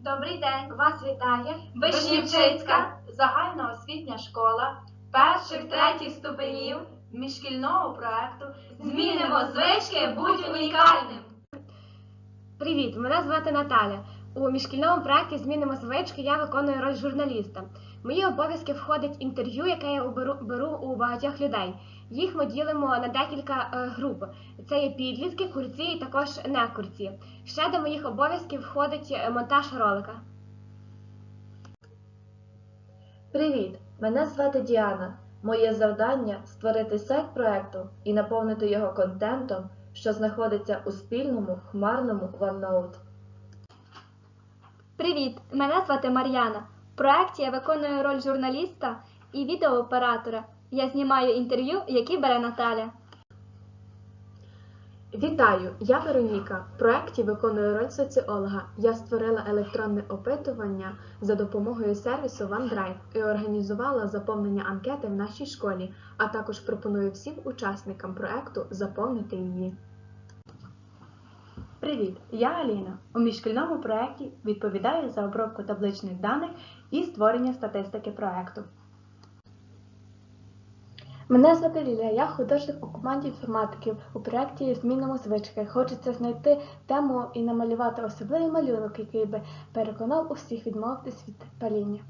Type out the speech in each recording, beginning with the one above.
Добрий день, вас вітає Вишнівчицька загальноосвітня школа перших третіх ступенів міжшкільного проекту Змінимо звички, будь унікальним. Привіт, мене звати Наталя. У міжшкільному проєкті Змінимо звички я виконую роль журналіста. В мої обов'язки входить інтерв'ю, яке я беру, у багатьох людей. Їх ми ділимо на декілька е, груп. Це є підлітки, курці і також не курці. Ще до моїх обов'язків входить е, монтаж ролика. Привіт! Мене звати Діана. Моє завдання створити сайт проекту і наповнити його контентом, що знаходиться у спільному хмарному OneNote. Привіт! Мене звати Мар'яна. В проєкті я виконую роль журналіста і відеооператора. Я знімаю інтерв'ю, які бере Наталя. Вітаю, я Вероніка. В проєкті виконую роль соціолога. Я створила електронне опитування за допомогою сервісу OneDrive і організувала заповнення анкети в нашій школі, а також пропоную всім учасникам проєкту заповнити її. Привіт, я Аліна. У міжшкільному проєкті відповідаю за обробку табличних даних і створення статистики проєкту. Мене звати Лілія, я художник у команді інформатиків у проєкті Змінимо звички. Хочеться знайти тему і намалювати особливий малюнок, який би переконав усіх відмовитись від паління.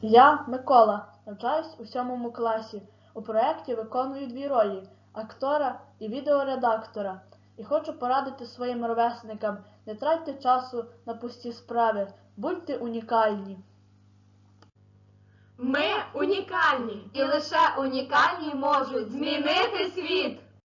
Я Микола, навчаюсь у сьомому класі. У проєкті виконую дві ролі актора і відеоредактора. І хочу порадити своїм ровесникам не тратьте часу на пусті справи, будьте унікальні. Ми унікальні і лише унікальні можуть змінити світ.